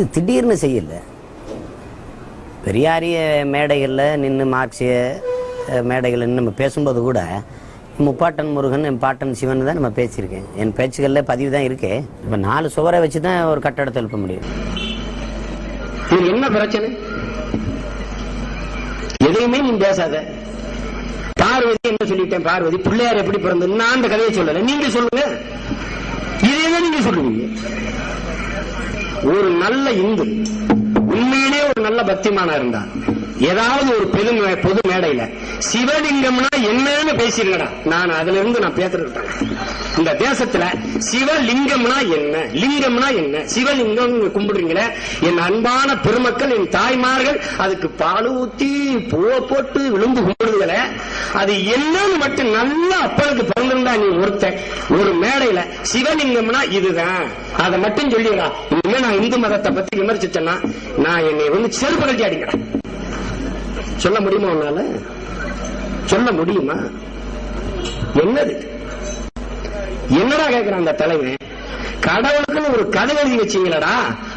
இது திடீர்னு செய்யல. பெரியாரிய மேடைகளில் நின்று மார்க்சிய மேடைகள் மேடைகளில் நம்ம பேசும்போது கூட முப்பாட்டன் முருகன் என் பாட்டன் சிவன் தான் நம்ம பேசியிருக்கேன். என் பேச்சுகளில் பதிவு தான் இருக்கே. இப்போ நாலு சுவரை வச்சு தான் ஒரு கட்டடத்தை எழுப்ப முடியும். இது என்ன பிரச்சனை? எதையுமே நீ பேசாத. பார்வதி என்ன சொல்லிட்டேன் பார்வதி? பிள்ளையார் எப்படி பிறந்தது? நான் அந்த கதையை சொல்லல. நீங்க சொல்லுங்க. இதையே நீங்க சொல்லுவீங்க. ஒரு நல்ல இந்து உண்மையிலே ஒரு நல்ல பக்திமானா இருந்தா ஏதாவது ஒரு பெரும் பொது மேடையில சிவலிங்கம்னா என்னன்னு பேசிருங்கடா நான் அதுல இருந்து நான் பேசுறேன் இந்த தேசத்துல சிவலிங்கம்னா என்ன லிங்கம்னா என்ன சிவலிங்கம் நீங்க கும்பிடுறீங்களே என் அன்பான பெருமக்கள் என் தாய்மார்கள் அதுக்கு பால் ஊத்தி பூவை போட்டு விழுந்து கும்பிடுதுகளே அது என்னன்னு மட்டும் நல்லா அப்பனுக்கு பிறந்திருந்தா ஒரு மேடையில சிவலிங்கம்னா இதுதான். அதை மட்டும் சொல்லிடுறா. இனிமே நான் இந்து மதத்தை பத்தி விமர்சிச்சேன்னா நான் என்னை வந்து செருப்பு கட்டி அடிக்கிறேன். சொல்ல முடியுமா உன்னால? சொல்ல முடியுமா? என்னது? என்னடா கேக்குறான் அந்த தலைவன்? கடவுளுக்குன்னு ஒரு கதை எழுதி வச்சீங்களடா.